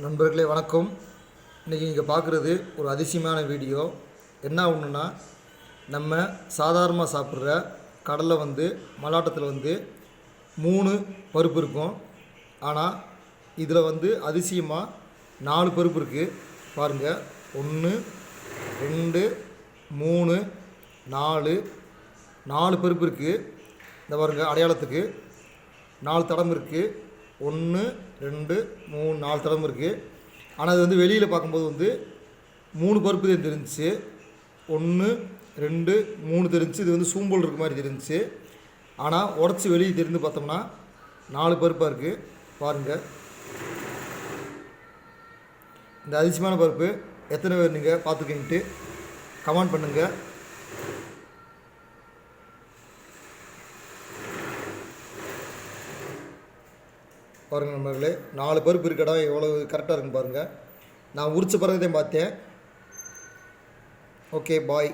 நண்பர்களே வணக்கம். இன்றைக்கி நீங்கள் பார்க்குறது ஒரு அதிசயமான வீடியோ. என்ன ஒன்றுன்னா நம்ம சாதாரணமாக சாப்பிட்ற கடலை வந்து மலாட்டத்தில் வந்து மூணு பருப்பு இருக்கும். ஆனால் இதில் வந்து அதிசயமாக நாலு பருப்பு இருக்குது பாருங்கள் ஒன்று ரெண்டு மூணு நாலு நாலு பருப்பு இருக்குது இந்த பாருங்கள் அடையாளத்துக்கு நாலு தடம் இருக்குது ஒன்று ரெண்டு மூணு நாலு தடம் இருக்குது ஆனால் அது வந்து வெளியில் பார்க்கும்போது வந்து மூணு பருப்பு தான் தெரிஞ்சிச்சு. ஒன்று ரெண்டு மூணு தெரிஞ்சு இது வந்து சூம்பல் இருக்க மாதிரி தெரிஞ்சிச்சு. ஆனால் உடச்சி வெளியே தெரிந்து பார்த்தோம்னா நாலு பருப்பாக இருக்குது பாருங்கள் இந்த அதிசயமான பருப்பு எத்தனை பேர் நீங்கள் பார்த்துக்கின்ட்டு கமெண்ட் பண்ணுங்கள் பாருங்கள் நண்பர்களே நாலு பருப்பு இருக்கடா எவ்வளோ கரெக்டாக இருக்குன்னு பாருங்கள் நான் உரிச்ச பிறகுதான் பார்த்தேன். Okay bye